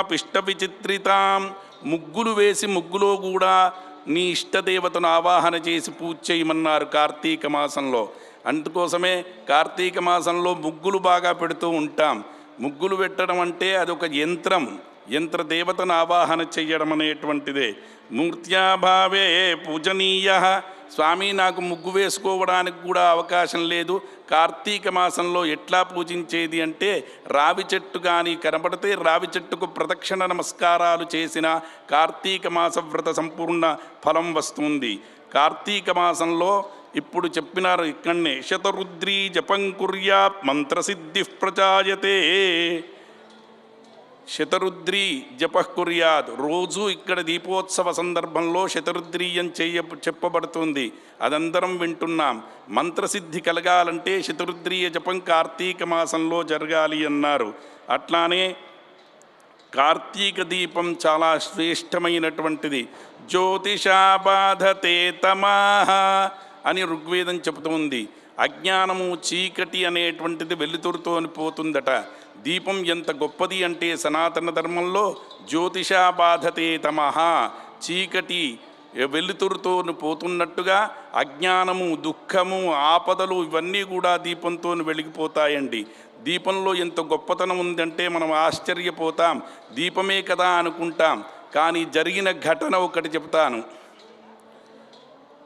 పిష్ట విచిత్రితాం ముగ్గులు వేసి ముగ్గులో కూడా నీ ఇష్టదేవతను ఆవాహన చేసి పూజ చేయమన్నారు కార్తీక మాసంలో. అందుకోసమే కార్తీక మాసంలో ముగ్గులు బాగా పెడుతూ ఉంటాం. ముగ్గులు పెట్టడం అంటే అదొక యంత్రం. యంత్ర దేవతను ఆవాహన చెయ్యడం అనేటువంటిదే. మూర్త్యాభావే పూజనీయ. స్వామి నాకు ముగ్గు వేసుకోవడానికి కూడా అవకాశం లేదు. కార్తీక మాసంలో ఎట్లా పూజించేది అంటే రావి చెట్టు కానీ కనబడితే రావి చెట్టుకు ప్రదక్షిణ నమస్కారాలు చేసిన కార్తీక మాస వ్రత సంపూర్ణ ఫలం వస్తుంది. కార్తీక మాసంలో ఇప్పుడు చెప్పినారు ఇక్కడనే శతరుద్రీ జపం కుర్యాత్ మంత్రసిద్ధి ప్రజాయతే శతరుద్రి జపకుర్యాద్ రోజు ఇక్కడ దీపోత్సవ సందర్భంలో శతరుద్రీయం చేయ చెప్పబడుతుంది. అదందరం వింటున్నాం. మంత్రసిద్ధి కలగాలంటే శతరుద్రీయ జపం కార్తీక మాసంలో జరగాలి అన్నారు. అట్లానే కార్తీక దీపం చాలా శ్రేష్టమైనటువంటిది. జ్యోతిషాబాధతే తమాహ అని ఋగ్వేదం చెబుతుంది. అజ్ఞానము చీకటి అనేటువంటిది వెలుతురుతో పోతుందట. దీపం ఎంత గొప్పది అంటే సనాతన ధర్మంలో జ్యోతిషా బాధతే తమహ చీకటి వెలుతురుతో పోతున్నట్టుగా అజ్ఞానము దుఃఖము ఆపదలు ఇవన్నీ కూడా దీపంతో వెలిగిపోతాయండి. దీపంలో ఎంత గొప్పతనం ఉందంటే మనం ఆశ్చర్యపోతాం. దీపమే కదా అనుకుంటాం. కానీ జరిగిన ఘటన ఒకటి చెప్తాను.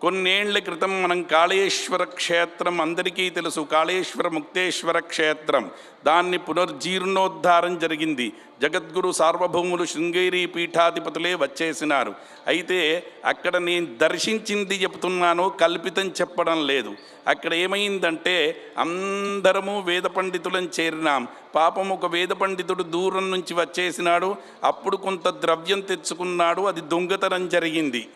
కొన్నేళ్ళ క్రితం మనం కాళేశ్వర క్షేత్రం అందరికీ తెలుసు. కాళేశ్వర ముక్తేశ్వర క్షేత్రం. దాన్ని పునర్జీర్ణోద్ధారం జరిగింది. జగద్గురు సార్వభౌములు శృంగేరి పీఠాధిపతులే వచ్చేసినారు. అయితే అక్కడ నేను దర్శించింది చెప్తున్నాను కల్పితం చెప్పడం లేదు. అక్కడ ఏమైందంటే అందరము వేద పండితులను చేరినాం. పాపం ఒక వేద పండితుడు దూరం నుంచి వచ్చేసినాడు. అప్పుడు కొంత ద్రవ్యం తెచ్చుకున్నాడు. అది దొంగతనం జరిగింది.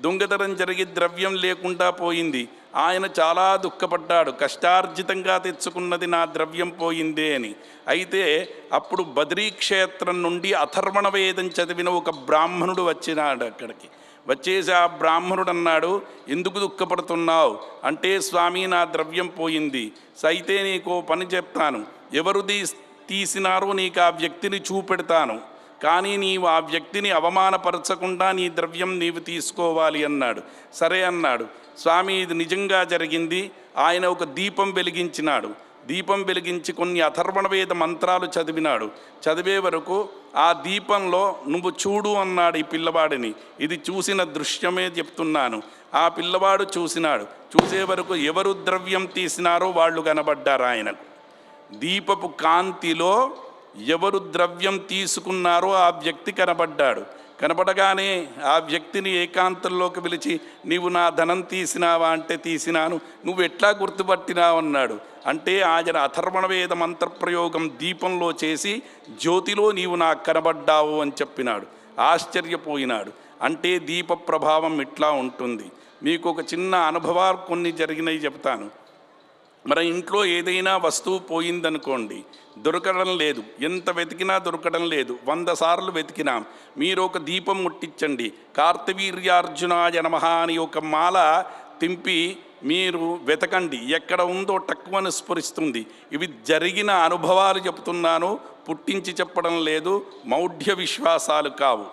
దొంగతనం జరిగి ద్రవ్యం లేకుండా పోయింది. ఆయన చాలా దుఃఖపడ్డాడు. కష్టార్జితంగా తెచ్చుకున్నది నా ద్రవ్యం పోయిందే అని. అయితే అప్పుడు బద్రీ క్షేత్రం నుండి అథర్వణ వేదం చదివిన ఒక బ్రాహ్మణుడు వచ్చినాడు అక్కడికి. వచ్చేసి ఆ బ్రాహ్మణుడు అన్నాడు ఎందుకు దుఃఖపడుతున్నావు? అంటే స్వామి నా ద్రవ్యం పోయింది. అయితే నీకు పని చెప్తాను. ఎవరు తీ తీసినారో నీకు ఆ వ్యక్తిని చూపెడతాను. కానీ నీవు ఆ వ్యక్తిని అవమానపరచకుండా నీ ద్రవ్యం నీవు తీసుకోవాలి అన్నాడు. సరే అన్నాడు. స్వామి ఇది నిజంగా జరిగింది. ఆయన ఒక దీపం వెలిగించినాడు. దీపం వెలిగించి కొన్ని అథర్వణవేద మంత్రాలు చదివినాడు. చదివే వరకు ఆ దీపంలో నువ్వు చూడు అన్నాడు ఈ పిల్లవాడిని. ఇది చూసిన దృశ్యమే చెప్తున్నాను. ఆ పిల్లవాడు చూసినాడు. చూసే వరకు ఎవరు ద్రవ్యం తీసినారో వాళ్ళు కనబడ్డారు ఆయనకు. దీపపు కాంతిలో ఎవరు ద్రవ్యం తీసుకున్నారో ఆ వ్యక్తి కనబడ్డాడు. కనబడగానే ఆ వ్యక్తిని ఏకాంతంలోకి పిలిచి నీవు నా ధనం తీసినావా? అంటే తీసినాను. నువ్వు ఎట్లా గుర్తుపట్టినావు? అన్నాడు. అంటే ఆయన అథర్వణవేద మంత్రప్రయోగం దీపంలో చేసి జ్యోతిలో నీవు నాకు కనబడ్డావు అని చెప్పినాడు. ఆశ్చర్యపోయినాడు. అంటే దీప ప్రభావం ఇట్లా ఉంటుంది. మీకు ఒక చిన్న అనుభవాలు కొన్ని జరిగినవి చెప్తాను. మన ఇంట్లో ఏదైనా వస్తువు పోయిందనుకోండి దొరకడం లేదు. ఎంత వెతికినా దొరకడం లేదు. వంద సార్లు వెతికినాం. మీరు ఒక దీపం ముట్టించండి. కార్తవీర్యార్జునాయ నమః అని ఒక మాల తింపి మీరు వెతకండి. ఎక్కడ ఉందో తక్కువని స్ఫురిస్తుంది. ఇవి జరిగిన అనుభవాలు చెప్తున్నాను. పుట్టించి చెప్పడం లేదు. మౌఢ్య విశ్వాసాలు కావు.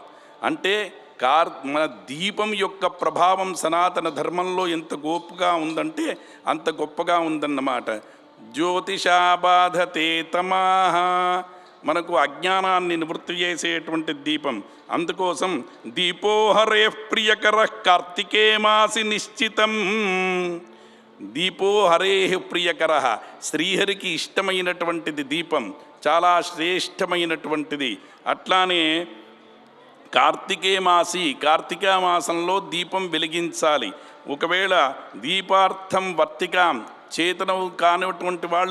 అంటే కార్ మన దీపం యొక్క ప్రభావం సనాతన ధర్మంలో ఎంత గొప్పగా ఉందంటే అంత గొప్పగా ఉందన్నమాట. జ్యోతిషాబాధతే తమాహ. మనకు అజ్ఞానాన్ని నివృత్తి చేసేటువంటి దీపం. అందుకోసం దీపోహరే ప్రియకర కార్తికే మాసి నిశ్చితం. దీపో హరే ప్రియకర. శ్రీహరికి ఇష్టమైనటువంటిది దీపం. చాలా శ్రేష్టమైనటువంటిది. అట్లానే కార్తికే మాసి కార్తీక మాసంలో దీపం వెలిగించాలి. ఒకవేళ దీపార్థం వర్తికాం చేతనం కానిటువంటి వాళ్ళు